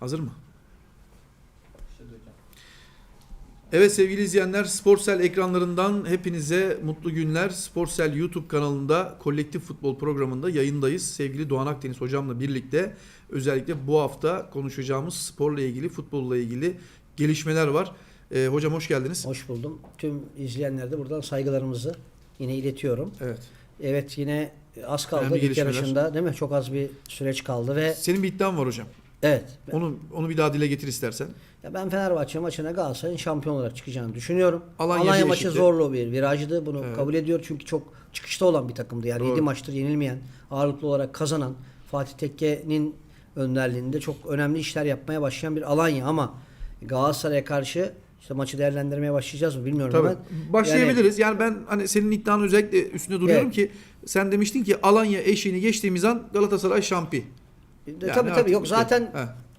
Hazır mı? Evet sevgili izleyenler Sportsel ekranlarından hepinize mutlu günler. Sportsel YouTube kanalında kolektif futbol programında yayındayız. Sevgili Doğan Akdeniz hocamla birlikte özellikle bu hafta konuşacağımız sporla ilgili, futbolla ilgili gelişmeler var. Ee, hocam hoş geldiniz. Hoş buldum. Tüm izleyenllere de buradan saygılarımızı yine iletiyorum. Evet. Evet yine az kaldı Önemli gelişmeler. yarışında değil mi? Çok az bir süreç kaldı ve Senin bir iddian var hocam. Evet. Onu onu bir daha dile getir istersen. Ya ben Fenerbahçe maçına Galatasaray'ın şampiyon olarak çıkacağını düşünüyorum. Alanya Alanya, maçı eşitti. zorlu bir virajdı. Bunu Evet. kabul ediyor çünkü çok çıkışta olan bir takımdı. Yani Doğru. 7 maçtır yenilmeyen, ağırlıklı olarak kazanan Fatih Tekke'nin önderliğinde çok önemli işler yapmaya başlayan bir Alanya ama Galatasaray'a karşı işte maçı değerlendirmeye başlayacağız mı bilmiyorum Tabii. ama Başlayabiliriz. Yani, ben hani senin iddianın özellikle üstünde duruyorum Evet. ki sen demiştin ki Alanya eşiğini geçtiğimiz an Galatasaray şampi. Yani tabii tabii yok zaten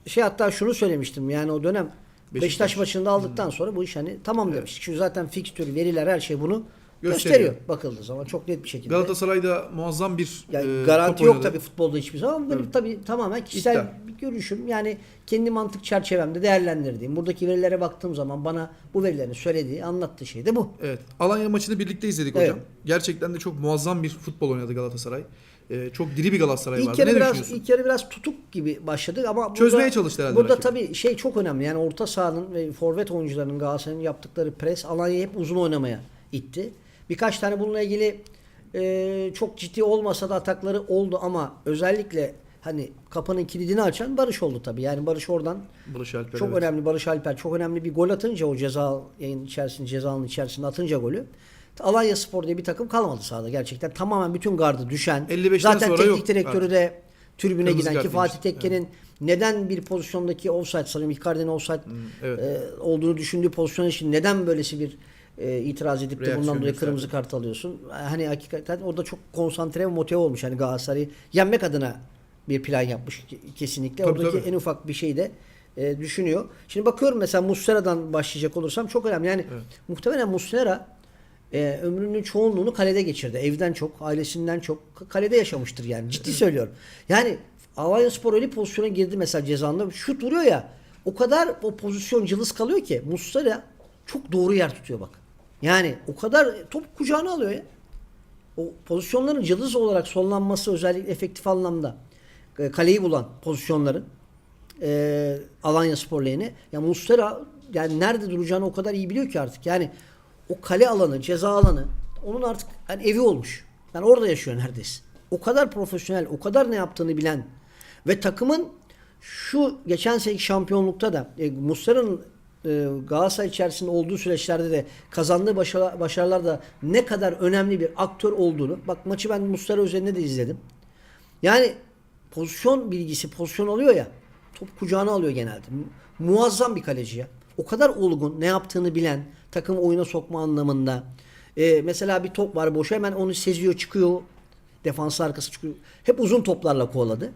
He. şey hatta şunu söylemiştim yani o dönem Beşiktaş. Beşiktaş, maçında aldıktan sonra bu iş hani tamam demiştik. Çünkü zaten fikstür, veriler her şey bunu Gösteriyor. gösteriyor, bakıldığı zaman çok net bir şekilde. Galatasaray'da muazzam bir yani e, garanti yok tabii futbolda hiçbir zaman. ama Evet. Tabii tamamen kişisel İddia. bir görüşüm. Yani kendi mantık çerçevemde değerlendirdiğim, buradaki verilere baktığım zaman bana bu verilerin söylediği, anlattığı şey de bu. Evet. Alanya maçını birlikte izledik Evet. hocam. Gerçekten de çok muazzam bir futbol oynadı Galatasaray. E, çok diri bir Galatasaray İlk vardı. kere ne biraz düşünüyorsun? ilk yarı biraz tutuk gibi başladık ama Çözmeye çalıştı herhalde Burada rakip. tabii şey çok önemli. Yani orta sahanın ve forvet oyuncularının Galatasaray'ın yaptıkları pres Alanya'yı hep uzun oynamaya itti. Birkaç tane bununla ilgili e, çok ciddi olmasa da atakları oldu ama özellikle hani kapının kilidini açan Barış oldu tabii. Yani Barış oradan Barış Alper. çok evet. önemli Barış Alper çok önemli bir gol atınca o ceza yayın içerisinde cezanın içerisinde atınca golü Alanya Spor diye bir takım kalmadı sahada gerçekten. Tamamen bütün gardı düşen. 55'ten zaten sonra teknik yok direktörü artık. de tribüne Kırmızı giden ki Fatih. Tekke'nin neden bir pozisyondaki offside sanıyorum Icardi'nin offside evet. e, olduğunu düşündüğü pozisyon için neden böylesi bir e, itiraz edip de Reaksiyon bundan dolayı kırmızı kart alıyorsun? Hani hakikaten orada çok konsantre ve motive olmuş. Hani Galatasaray'ı yenmek adına bir plan yapmış kesinlikle. Tabii, Oradaki tabii. en ufak bir şey de e, düşünüyor. Şimdi bakıyorum mesela Muslera'dan başlayacak olursam çok önemli. Yani Evet. muhtemelen Muslera e, ömrünün çoğunluğunu kalede geçirdi. Evden çok, ailesinden çok kalede yaşamıştır yani. Ciddi söylüyorum. Yani Alanya Spor öyle pozisyona girdi mesela cezanda. Şut vuruyor ya. O kadar o pozisyon cılız kalıyor ki Muslera çok doğru yer tutuyor bak. Yani o kadar top kucağına alıyor ya. O pozisyonların cılız olarak sonlanması özellikle efektif anlamda e, kaleyi bulan pozisyonların e, Alanya Spor lehine. Ya Mustera yani nerede duracağını o kadar iyi biliyor ki artık. Yani o kale alanı, ceza alanı onun artık yani evi olmuş. Yani orada yaşıyor neredeyse. O kadar profesyonel, o kadar ne yaptığını bilen ve takımın şu geçen seneki şampiyonlukta da e, Muslera'nın e, Galatasaray içerisinde olduğu süreçlerde de kazandığı başarı, başarılarda ne kadar önemli bir aktör olduğunu bak maçı ben Muslera üzerinde de izledim. Yani pozisyon bilgisi, pozisyon alıyor ya. Top kucağına alıyor genelde. Mu- Muazzam bir kaleci ya. O kadar olgun, ne yaptığını bilen, takım oyuna sokma anlamında. Ee, mesela bir top var boş hemen onu seziyor, çıkıyor. Defans arkası çıkıyor. Hep uzun toplarla kovaladı.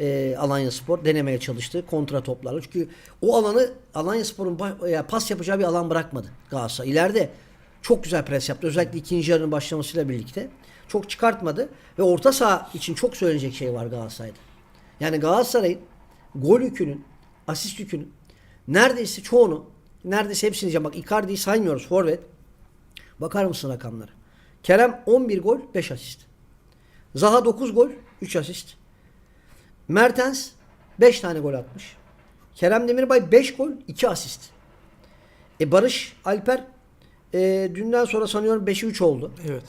Ee, Alanya Spor denemeye çalıştı kontra toplarla. Çünkü o alanı Alanya Spor'un pas yapacağı bir alan bırakmadı Galatasaray. İleride çok güzel pres yaptı. Özellikle ikinci yarının başlamasıyla birlikte. Çok çıkartmadı. Ve orta saha için çok söylenecek şey var Galatasaray'da. Yani Galatasaray'ın gol yükünün, asist yükünün neredeyse çoğunu, neredeyse hepsini diyeceğim. Bak Icardi'yi saymıyoruz forvet. Bakar mısın rakamlara? Kerem 11 gol, 5 asist. Zaha 9 gol, 3 asist. Mertens 5 tane gol atmış. Kerem Demirbay 5 gol, 2 asist. E Barış Alper e, dünden sonra sanıyorum 5'i 3 oldu. Evet.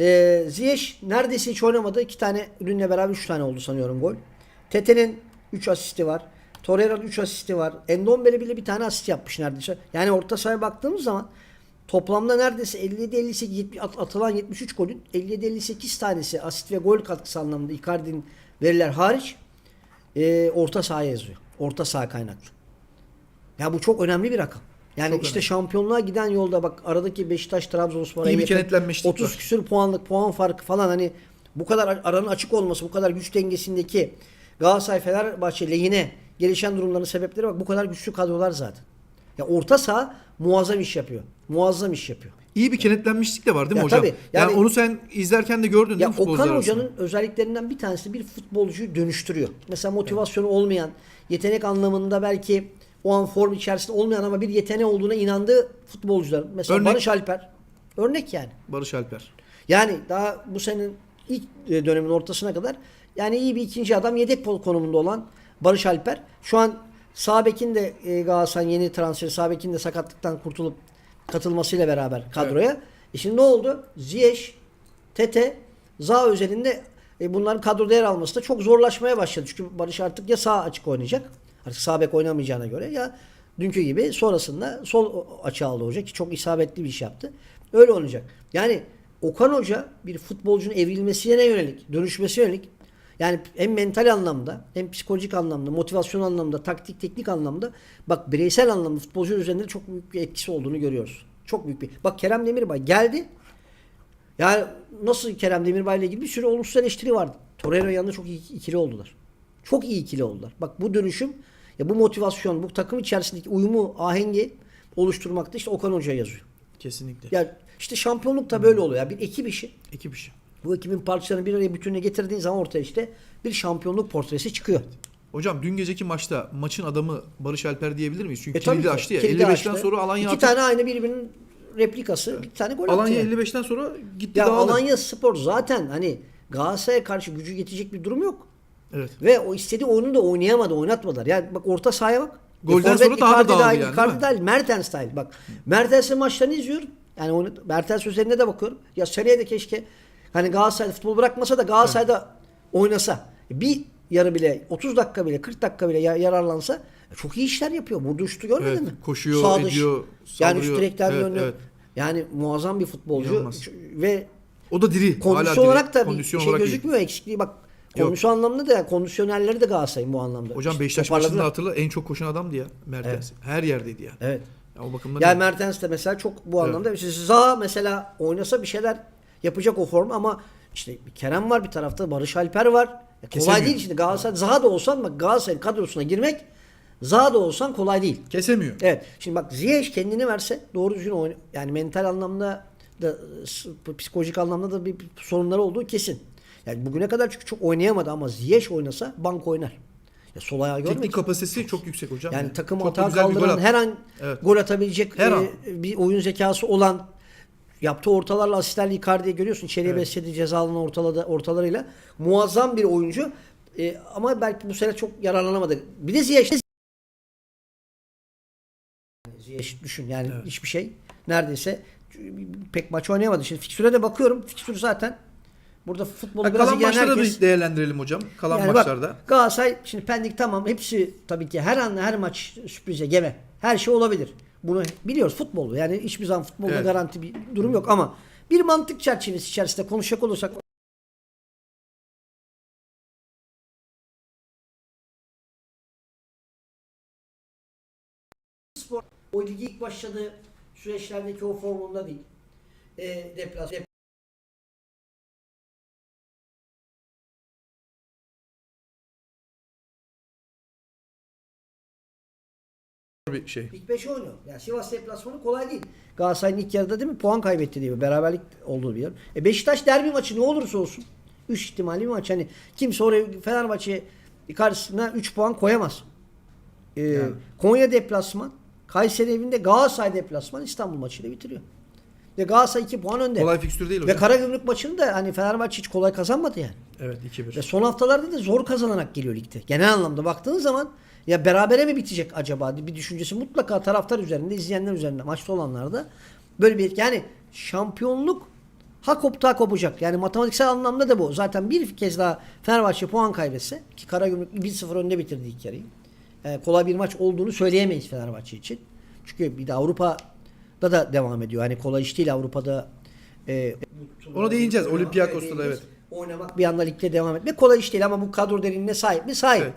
E, Ziyech neredeyse hiç oynamadı. 2 tane ürünle beraber 3 tane oldu sanıyorum gol. Tete'nin 3 asisti var. Torreira'nın 3 asisti var. Endombele bile bir tane asist yapmış neredeyse. Yani orta sahaya baktığımız zaman toplamda neredeyse 57-58 at- atılan 73 golün 57-58 tanesi asist ve gol katkısı anlamında Icardi'nin veriler hariç e, orta sahaya yazıyor. Orta saha kaynaklı. Ya bu çok önemli bir rakam. Yani Çok işte önemli. şampiyonluğa giden yolda bak aradaki Beşiktaş Trabzonspor'a İyi bir yakın kenetlenmişlik 30 var. küsür puanlık puan farkı falan hani bu kadar aranın açık olması, bu kadar güç dengesindeki Galatasaray Fenerbahçe lehine gelişen durumların sebepleri bak bu kadar güçlü kadrolar zaten. Ya orta saha muazzam iş yapıyor. Muazzam iş yapıyor. iyi bir kenetlenmişlik de var değil mi Ya hocam? tabii, yani, yani- onu sen izlerken de gördün değil mi futbolcular Okan arasında? Hoca'nın özelliklerinden bir tanesi bir futbolcuyu dönüştürüyor. Mesela motivasyonu olmayan, yetenek anlamında belki o an form içerisinde olmayan ama bir yeteneği olduğuna inandığı futbolcular. Mesela Örnek? Barış Alper. Örnek yani. Barış Alper. Yani daha bu senin ilk e, dönemin ortasına kadar yani iyi bir ikinci adam yedek pol konumunda olan Barış Alper. Şu an sağ bekin de e, Galatasaray'ın yeni transferi sağ bekin de sakatlıktan kurtulup katılmasıyla beraber kadroya. E şimdi ne oldu? Ziyech, Tete, Zaha özelinde e, bunların kadroda yer alması da çok zorlaşmaya başladı. Çünkü Barış artık ya sağ açık oynayacak. Artık sağ bek oynamayacağına göre ya dünkü gibi sonrasında sol açığa aldı hoca ki çok isabetli bir iş yaptı. Öyle oynayacak. Yani Okan Hoca bir futbolcunun evrilmesine yönelik, dönüşmesine yönelik yani hem mental anlamda hem psikolojik anlamda, motivasyon anlamda, taktik teknik anlamda bak bireysel anlamda futbolcunun üzerinde çok büyük bir etkisi olduğunu görüyoruz. Çok büyük bir. Bak Kerem Demirbay geldi. Yani nasıl Kerem Demirbay ile ilgili bir sürü olumsuz eleştiri vardı. Torreira yanında çok iyi ikili oldular. Çok iyi ikili oldular. Bak bu dönüşüm ya bu motivasyon, bu takım içerisindeki uyumu, ahengi oluşturmakta işte Okan Hoca yazıyor. Kesinlikle. Ya işte şampiyonluk da böyle oluyor. Ya bir ekip işi. Ekip işi. Bu ekibin parçalarını bir araya bütününe getirdiğin zaman ortaya işte bir şampiyonluk portresi çıkıyor. Hocam dün geceki maçta maçın adamı Barış Alper diyebilir miyiz? Çünkü E kilidi ki. açtı ya. Kilidi 55'ten açtı. sonra Alanya İki tane aynı birbirinin replikası. Bir tane gol attı. Alanya yani. 55'ten sonra gitti Ya dağıldı. Alanya Spor zaten hani Galatasaray'a karşı gücü yetecek bir durum yok. Evet. Ve o istediği oyunu da oynayamadı, oynatmadılar. Yani bak orta sahaya bak. Golden Forvet sonra daha da dağıldı dahil, yani, Icardi dahil, Mertens dahil. Bak Mertens'in maçlarını izliyorum. Yani onu, Mertens üzerine de bakıyorum. Ya seneye de keşke hani Galatasaray'da futbol bırakmasa da Galatasaray'da oynasa. Bir yarı bile 30 dakika bile 40 dakika bile ya- yararlansa e, çok iyi işler yapıyor. Vurdu şutu görmedin Evet, mi? koşuyor, Sağ dış. ediyor, Yani saldırıyor. üst direkten Evet, yönlü. evet. Yani muazzam bir futbolcu İnanılmaz. ve O da diri. kondisyon hala diri. olarak da bir Kondisyon şey olarak iyi. gözükmüyor eksikliği. Bak Yok. kondisyon anlamında da yani kondisyonerleri de Galatasaray'ın bu anlamda. Hocam İşte Beşiktaş maçında hatırla en çok koşan adamdı ya Mertens. Her yerdeydi yani. Evet. Ya o bakımdan Yani iyi. Mertens de mesela çok bu anlamda. Evet. Zaha mesela oynasa bir şeyler yapacak o form ama işte bir Kerem var bir tarafta Barış Alper var. Ya kolay değil şimdi Galatasaray. Zaha da olsan bak Galatasaray'ın kadrosuna girmek Zaha da olsan kolay değil. kesemiyor. Evet. Şimdi bak Ziyech kendini verse doğru düzgün oyna yani mental anlamda da psikolojik anlamda da bir sorunları olduğu kesin. Yani bugüne kadar çünkü çok oynayamadı ama Ziyech oynasa bank oynar. Ya sol ayağı görmedik. Teknik kapasitesi çok yüksek hocam. Yani takım Çok da hata kaldıran her an Evet. gol atabilecek Her e, an. bir oyun zekası olan yaptığı ortalarla asistlerle Icardi'ye görüyorsun. İçeriye Evet. beslediği ceza alanı ortaladı, ortalarıyla. Muazzam bir oyuncu. E, ama belki bu sene çok yararlanamadı. Bir de Ziyech. Ziyech düşün yani Evet. hiçbir şey. Neredeyse pek maç oynayamadı. Şimdi fikstüre de bakıyorum. Fikstür zaten burada futbolu Ha, biraz kalan maçları da herkes. bir değerlendirelim hocam. Kalan Yani maçlarda. Bak, Galatasaray şimdi Pendik tamam hepsi tabii ki her an her maç sürprize gebe. Her şey olabilir. Bunu biliyoruz futbol. Yani hiçbir zaman futbolda Evet. garanti bir durum yok ama bir mantık çerçevesi içerisinde konuşacak olursak spor o ligi ilk başladığı süreçlerdeki o formunda değil. E, deplas, dep- bir şey. İlk 5 oynuyor. Yani Sivas deplasmanı kolay değil. Galatasaray'ın ilk yarıda değil mi? Puan kaybetti diye beraberlik olduğu bir yer. E Beşiktaş derbi maçı ne olursa olsun. 3 ihtimalli bir maç. Hani kimse oraya Fenerbahçe karşısına 3 puan koyamaz. Ee, Yani. Konya deplasman, Kayseri evinde Galatasaray deplasman İstanbul maçıyla bitiriyor. Ve Galatasaray 2 puan önde. Kolay fikstür değil Ve hocam. Karagümrük maçını da hani Fenerbahçe hiç kolay kazanmadı yani. Evet 2-1. Ve son haftalarda da zor kazanarak geliyor ligde. Genel anlamda baktığın zaman ya berabere mi bitecek acaba bir düşüncesi mutlaka taraftar üzerinde, izleyenler üzerinde, maçta olanlarda böyle bir yani şampiyonluk ha koptu ha kopacak. Yani matematiksel anlamda da bu. Zaten bir kez daha Fenerbahçe puan kaybetse ki Karagümrük 1-0 önde bitirdi ilk yarıyı. Ee, kolay bir maç olduğunu söyleyemeyiz Fenerbahçe için. Çünkü bir de Avrupa'da da devam ediyor. Hani kolay iş değil Avrupa'da e, Ona değineceğiz. Olympiakos'ta da evet. oynamak bir anda ligde devam etmek kolay iş değil ama bu kadro derinliğine sahip mi? Sahip. Evet.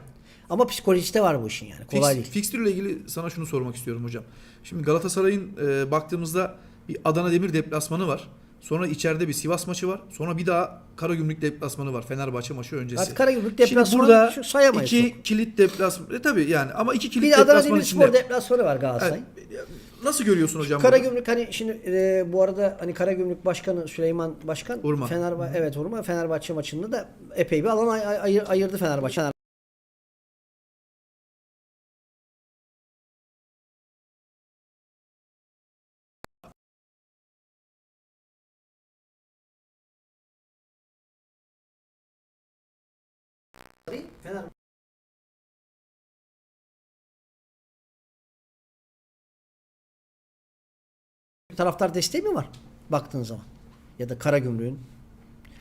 Ama psikolojisi de var bu işin yani. Kolay Fix, değil. fikstürle ilgili sana şunu sormak istiyorum hocam. Şimdi Galatasaray'ın e, baktığımızda bir Adana Demir deplasmanı var. Sonra içeride bir Sivas maçı var. Sonra bir daha Karagümrük deplasmanı var. Fenerbahçe maçı öncesi. Artık Karagümrük deplasmanı burada şu sayamayız iki kilit deplasman. E tabi yani ama iki kilit Bir de Adana Demirspor deplasmanı var Galatasaray. Evet, Nasıl görüyorsun hocam? bunu? Karagümrük hani şimdi e, bu arada hani Karagümrük Başkanı Süleyman Başkan Urma. Fenerbahçe evet Urma Fenerbahçe maçında da epey bir alan ay- ay- ayır- ayırdı Fenerbahçe. Fener taraftar desteği mi var baktığın zaman? Ya da Karagümrük'ün.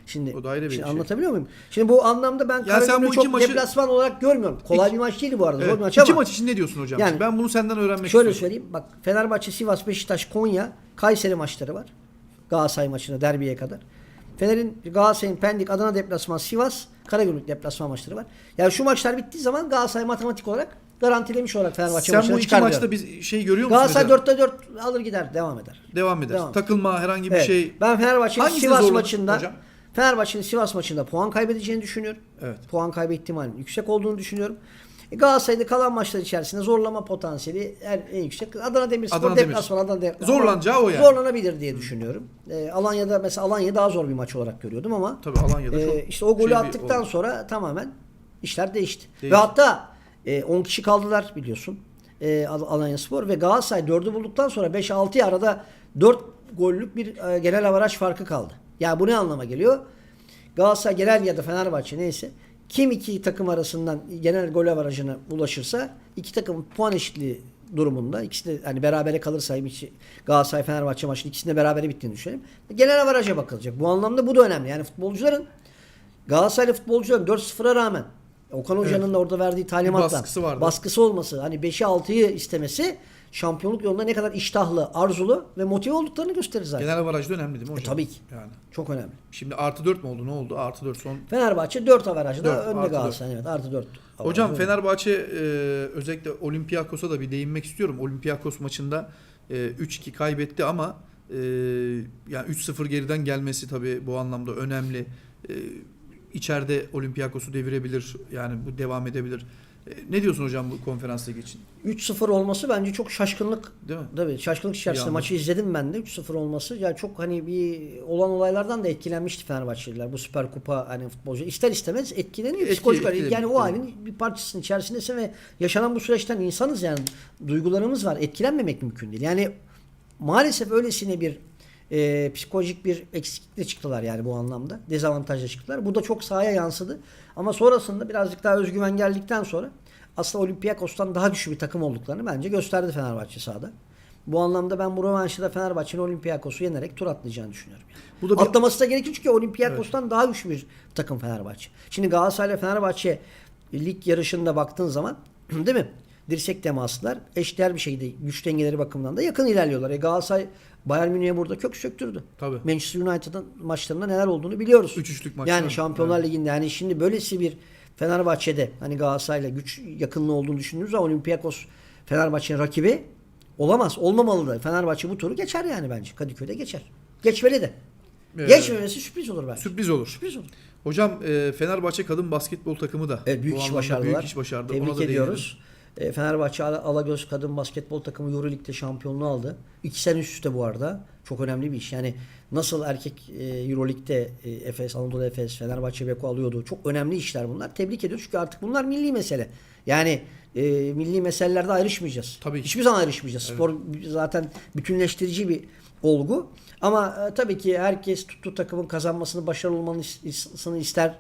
Şimdi, O da ayrı bir şimdi şey. anlatabiliyor muyum? Şimdi bu anlamda ben Karagümrük'ü çok maçı- deplasman olarak görmüyorum. Kolay İki- bir maç değil bu arada. Evet. Maç İki maç için ne diyorsun hocam? Yani- ben bunu senden öğrenmek Şöyle istiyorum. söyleyeyim. Bak Fenerbahçe, Sivas, Beşiktaş, Konya, Kayseri maçları var. Galatasaray maçına derbiye kadar. Fener'in Galatasaray'ın Pendik, Adana deplasman, Sivas, Karagümrük deplasman maçları var. Yani şu maçlar bittiği zaman Galatasaray matematik olarak garantilemiş olarak Fenerbahçe Sen maçına bu iki çıkar maçta diyorum. bir şey görüyor musun? Galatasaray hocam? 4'te 4 alır gider devam eder. Devam eder. Devam. Takılma herhangi bir Evet. şey. Ben Fenerbahçe'nin Hangisinde Sivas maçında hocam? Fenerbahçe'nin Sivas maçında puan kaybedeceğini düşünüyorum. Evet. Puan kaybı ihtimalinin yüksek olduğunu düşünüyorum. E, Galatasaray'da kalan maçlar içerisinde zorlama potansiyeli en, en yüksek. Adana Demirspor Adana deplasman Adana deplasman. Zorlanacağı o yani. Zorlanabilir diye düşünüyorum. E, Alanya'da mesela Alanya daha zor bir maç olarak görüyordum ama Tabii Alanya'da e, çok işte o golü şey bir attıktan oldu. sonra tamamen işler değişti. Değişti. Ve hatta e, 10 kişi kaldılar biliyorsun. E, Al- Alanya Spor ve Galatasaray 4'ü bulduktan sonra 5-6'ya arada 4 gollük bir e, genel avaraj farkı kaldı. Ya bu ne anlama geliyor? Galatasaray genel ya da Fenerbahçe neyse kim iki takım arasından genel gol avarajına ulaşırsa iki takım puan eşitliği durumunda ikisi de hani berabere kalırsa Galatasaray Fenerbahçe maçının ikisinde berabere bittiğini düşünelim. Genel avaraja bakılacak. Bu anlamda bu da önemli. Yani futbolcuların Galatasaraylı futbolcuların 4-0'a rağmen Okan Hoca'nın da orada verdiği talimatla baskısı vardı. baskısı olması, hani 5'i 6'yı istemesi şampiyonluk yolunda ne kadar iştahlı, arzulu ve motive olduklarını gösterir zaten. Genel avarajda önemli değil mi hocam? E, tabii ki. Yani. Çok önemli. Şimdi artı 4 mü oldu? Ne oldu? Artı 4 son. Fenerbahçe 4 avarajda Dört, önde Galatasaray. Evet, artı 4. Hocam Fenerbahçe e, özellikle Olympiakos'a da bir değinmek istiyorum. Olympiakos maçında e, 3-2 kaybetti ama e, yani 3-0 geriden gelmesi tabii bu anlamda önemli. E, içeride Olympiakos'u devirebilir. Yani bu devam edebilir. E, ne diyorsun hocam bu konferans ligi için? 3-0 olması bence çok şaşkınlık. Değil mi? Tabii şaşkınlık içerisinde maçı izledim ben de 3-0 olması. Ya çok hani bir olan olaylardan da etkilenmişti Fenerbahçeliler. Bu Süper Kupa hani futbolcu ister istemez etkileniyor Etki- psikolojik etkileniyor, Yani o halin bir parçasının içerisindesin ve yaşanan bu süreçten insanız yani duygularımız var. Etkilenmemek mümkün değil. Yani maalesef öylesine bir e, psikolojik bir eksiklikle çıktılar yani bu anlamda. Dezavantajla çıktılar. Bu da çok sahaya yansıdı. Ama sonrasında birazcık daha özgüven geldikten sonra aslında Olympiakos'tan daha güçlü bir takım olduklarını bence gösterdi Fenerbahçe sahada. Bu anlamda ben bu rövanşta da Fenerbahçe'nin Olympiakos'u yenerek tur atlayacağını düşünüyorum. Yani. Bu da bir- Atlaması da gerekir çünkü Olympiakos'tan daha güçlü bir takım Fenerbahçe. Şimdi Galatasaray ile Fenerbahçe lig yarışında baktığın zaman değil mi? Dirsek temaslar eşdeğer bir şeydi. Güç dengeleri bakımından da yakın ilerliyorlar. E Galatasaray Bayern Münih'e burada kök söktürdü. Tabii. Manchester United'ın maçlarında neler olduğunu biliyoruz. Üç üçlük maçlar. Yani Şampiyonlar Ligi'nde yani şimdi böylesi bir Fenerbahçe'de hani Galatasaray'la güç yakınlığı olduğunu düşündüğümüz zaman Olympiakos Fenerbahçe'nin rakibi olamaz. Olmamalı da. Fenerbahçe bu turu geçer yani bence. Kadıköy'de geçer. Geçmeli de. Ee, Geçmemesi sürpriz olur bence. Sürpriz olur. Sürpriz olur. Hocam e, Fenerbahçe kadın basketbol takımı da Evet büyük iş başardılar. Büyük iş başardı. Ona Tebrik da ediyoruz. E, Fenerbahçe Ala- Alagöz kadın basketbol takımı Euroleague'de şampiyonluğu aldı. İki sene üst üste bu arada. Çok önemli bir iş. Yani nasıl erkek e, Euroleague'de e, Efes, Anadolu Efes, Fenerbahçe Beko alıyordu. Çok önemli işler bunlar. Tebrik ediyoruz çünkü artık bunlar milli mesele. Yani e, milli meselelerde ayrışmayacağız. Tabii. Hiçbir zaman ayrışmayacağız. Spor zaten bütünleştirici bir olgu. Ama e, tabii ki herkes tuttuğu takımın kazanmasını, başarılı olmasını ister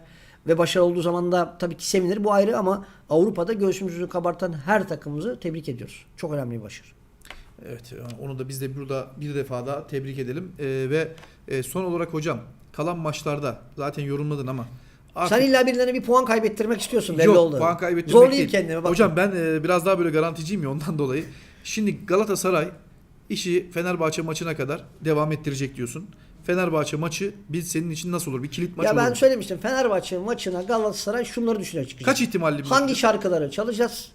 ve başarılı olduğu zaman da tabii ki sevinir. Bu ayrı ama Avrupa'da göğsümüzü kabartan her takımımızı tebrik ediyoruz. Çok önemli bir başarı. Evet onu da biz de burada bir defa daha tebrik edelim. Ee, ve e, son olarak hocam kalan maçlarda zaten yorumladın ama artık Sen illa birilerine bir puan kaybettirmek istiyorsun belli yok oldu. puan kaybettirmek Zorlayayım değil. kendimi. Bak. Hocam ben e, biraz daha böyle garanticiyim ya ondan dolayı. Şimdi Galatasaray işi Fenerbahçe maçına kadar devam ettirecek diyorsun. Fenerbahçe maçı biz senin için nasıl olur? Bir kilit maç ya olur ben mu? söylemiştim Fenerbahçe maçına Galatasaray şunları düşünerek çıkacak. Kaç ihtimalli bir Hangi maç? şarkıları çalacağız?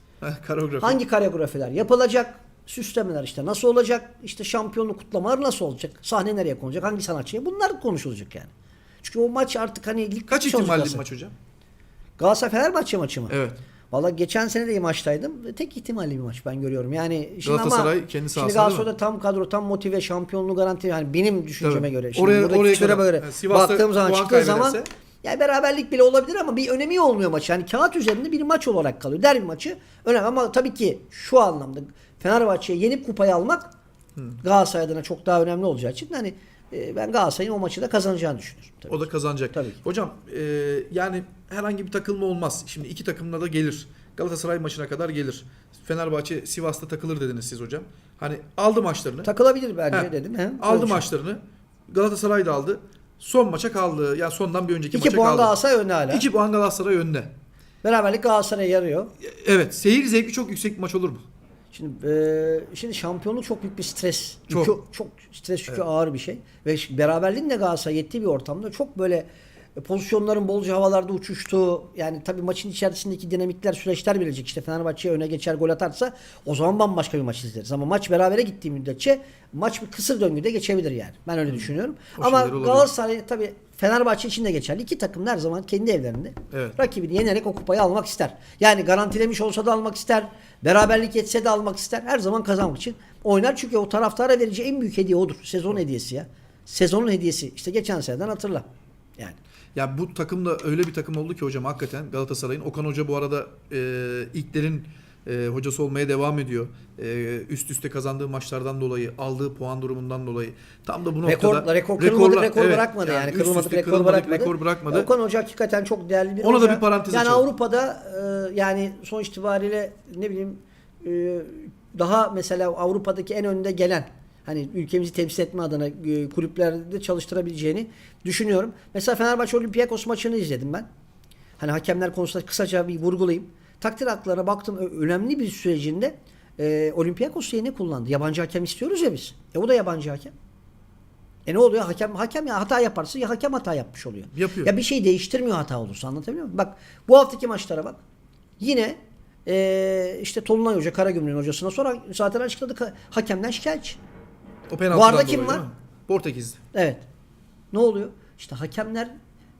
Koreografi. Hangi koreografiler yapılacak? Süslemeler işte nasıl olacak? İşte şampiyonluk kutlamaları nasıl olacak? Sahne nereye konacak? Hangi sanatçıya? Bunlar konuşulacak yani. Çünkü o maç artık hani lig Kaç ihtimalli bir maç hocam? Galatasaray Fenerbahçe maçı mı? Evet. Valla geçen sene de iyi maçtaydım. Tek ihtimalli bir maç ben görüyorum. Yani şimdi Galatasaray ama kendi şimdi sahasında mi? Galatasaray'da tam kadro, tam motive, şampiyonluğu garanti. Yani benim düşünceme Tabii. göre. Şimdi Oraya- oraya kadar. göre Yani baktığım zaman çıktığı zaman yani beraberlik bile olabilir ama bir önemi olmuyor maç. Yani kağıt üzerinde bir maç olarak kalıyor. Derbi maçı önemli ama tabii ki şu anlamda Fenerbahçe'ye yenip kupayı almak Galatasaray adına çok daha önemli olacağı için hani e, ben Galatasaray'ın o maçı da kazanacağını düşünüyorum. Tabii. O da kazanacak. Tabii ki. Hocam e, yani herhangi bir takılma olmaz. Şimdi iki takımla da gelir. Galatasaray maçına kadar gelir. Fenerbahçe Sivas'ta takılır dediniz siz hocam. Hani aldı maçlarını. Takılabilir bence He. dedim. He. aldı Öyle maçlarını. Galatasaray da aldı. Son maça kaldı. Yani sondan bir önceki İki maça puan kaldı. Galatasaray önde hala. 2 puan Galatasaray önde. Beraberlik Galatasaray'a yarıyor. Evet. Seyir zevki çok yüksek bir maç olur mu? Şimdi e, şimdi şampiyonluk çok büyük bir stres. Çok. Yükü- çok stres yükü ağır bir şey. Ve beraberliğin de Galatasaray yettiği bir ortamda çok böyle pozisyonların bolca havalarda uçuştuğu yani tabii maçın içerisindeki dinamikler süreçler bilecek. İşte Fenerbahçe öne geçer gol atarsa o zaman bambaşka bir maç izleriz. Ama maç berabere gittiği müddetçe maç bir kısır döngüde geçebilir yani. Ben öyle düşünüyorum. O Ama. Galatasaray tabii Fenerbahçe için de geçerli. İki takım da her zaman kendi evlerinde Evet. rakibini yenerek o kupayı almak ister. Yani garantilemiş olsa da almak ister. Beraberlik etse de almak ister. Her zaman kazanmak için oynar. Çünkü o taraftara vereceği en büyük hediye odur. Sezon hediyesi ya. Sezonun hediyesi. İşte geçen seneden hatırla. Yani. Ya bu takım da öyle bir takım oldu ki hocam hakikaten Galatasaray'ın. Okan Hoca bu arada e, ilklerin e, hocası olmaya devam ediyor. E, üst üste kazandığı maçlardan dolayı, aldığı puan durumundan dolayı. Tam da bu Rekor, noktada rekor kırılmadık rekorlar- rekor evet, bırakmadı yani. üst Kırılmadık rekor kırılmadık bırakmadı. rekor bırakmadı. Okan Hoca hakikaten çok değerli bir Ona da hoca. bir parantez Yani açalım. Avrupa'da e, yani sonuç itibariyle ne bileyim e, daha mesela Avrupa'daki en önde gelen hani ülkemizi temsil etme adına e, kulüplerde çalıştırabileceğini düşünüyorum. Mesela Fenerbahçe Olympiakos maçını izledim ben. Hani hakemler konusunda kısaca bir vurgulayayım. Takdir haklarına baktım önemli bir sürecinde e, Olympiakos yeni kullandı. Yabancı hakem istiyoruz ya biz. E o da yabancı hakem. E ne oluyor? Hakem hakem ya hata yaparsa ya hakem hata yapmış oluyor. Yapıyor. Ya bir şey değiştirmiyor hata olursa anlatabiliyor muyum? Bak bu haftaki maçlara bak. Yine e, işte Tolunay Hoca Karagümrük'ün hocasına sonra zaten açıkladı hakemden şikayetçi. O penaltıdan Varda kim var? Portekiz'de. Evet. Ne oluyor? İşte hakemler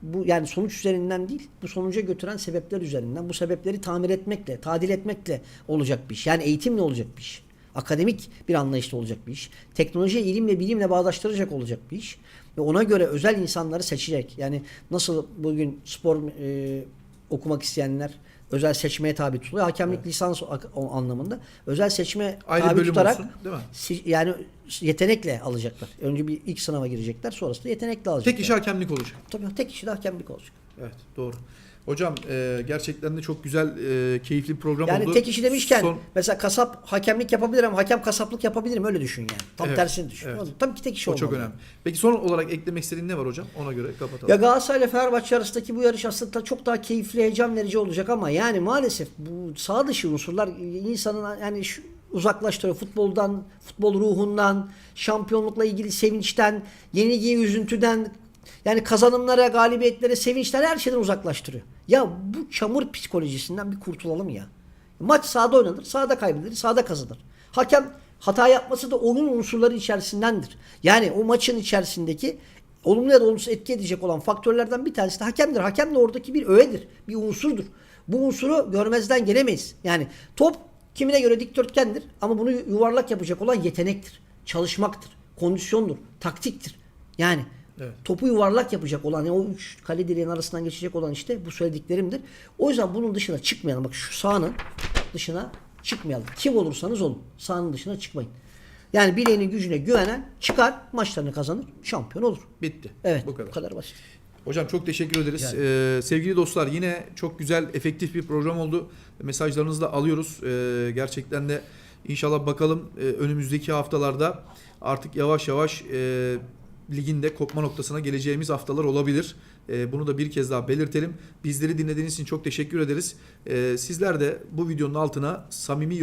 bu yani sonuç üzerinden değil, bu sonuca götüren sebepler üzerinden, bu sebepleri tamir etmekle, tadil etmekle olacak bir iş. Yani eğitimle olacak bir iş. Akademik bir anlayışla olacak bir iş. Teknoloji, ilim ve bilimle bağdaştıracak olacak bir iş. Ve ona göre özel insanları seçecek. Yani nasıl bugün spor e, okumak isteyenler özel seçmeye tabi tutuluyor. Hakemlik lisans ak- o anlamında. Özel seçme Ayrı tabi bölüm tutarak olsun, değil mi? si- yani yetenekle alacaklar. Önce bir ilk sınava girecekler. Sonrasında yetenekle alacaklar. Tek kişi hakemlik olacak. Tabii tek kişi de hakemlik olacak. Evet doğru. Hocam e, gerçekten de çok güzel, e, keyifli bir program Yani oldu. tek kişi demişken Son- mesela kasap hakemlik yapabilir ama hakem kasaplık yapabilir mi? Öyle düşün yani. Tam Evet, tersini düşün. evet. Tabii ki tek o olmalı. çok önemli. Peki son olarak eklemek istediğin ne var hocam? Ona göre kapatalım. Ya Galatasaray ile Fenerbahçe arasındaki bu yarış aslında çok daha keyifli, heyecan verici olacak ama yani maalesef bu sağ dışı unsurlar insanın yani şu, uzaklaştırıyor futboldan, futbol ruhundan, şampiyonlukla ilgili sevinçten, yenilgiye üzüntüden, yani kazanımlara, galibiyetlere, sevinçten her şeyden uzaklaştırıyor. Ya bu çamur psikolojisinden bir kurtulalım ya. Maç sahada oynanır, sahada kaybedilir, sahada kazanır. Hakem hata yapması da oyun unsurları içerisindendir. Yani o maçın içerisindeki olumlu ya da olumsuz etki edecek olan faktörlerden bir tanesi de hakemdir. Hakem de oradaki bir öğedir, bir unsurdur. Bu unsuru görmezden gelemeyiz. Yani top kimine göre dikdörtgendir ama bunu yuvarlak yapacak olan yetenektir, çalışmaktır, kondisyondur, taktiktir. Yani Evet. topu yuvarlak yapacak olan yani o üç kale direğinin arasından geçecek olan işte bu söylediklerimdir. O yüzden bunun dışına çıkmayalım. Bak şu sahanın dışına çıkmayalım. Kim olursanız olun. Sahanın dışına çıkmayın. Yani bileğinin gücüne güvenen çıkar, maçlarını kazanır, şampiyon olur. Bitti. Evet, Bu kadar. basit. Hocam çok teşekkür ederiz. Ee, sevgili dostlar yine çok güzel, efektif bir program oldu. Mesajlarınızı da alıyoruz. Ee, gerçekten de inşallah bakalım e, önümüzdeki haftalarda artık yavaş yavaş e, ligin de kopma noktasına geleceğimiz haftalar olabilir. E, bunu da bir kez daha belirtelim. Bizleri dinlediğiniz için çok teşekkür ederiz. E, sizler de bu videonun altına samimi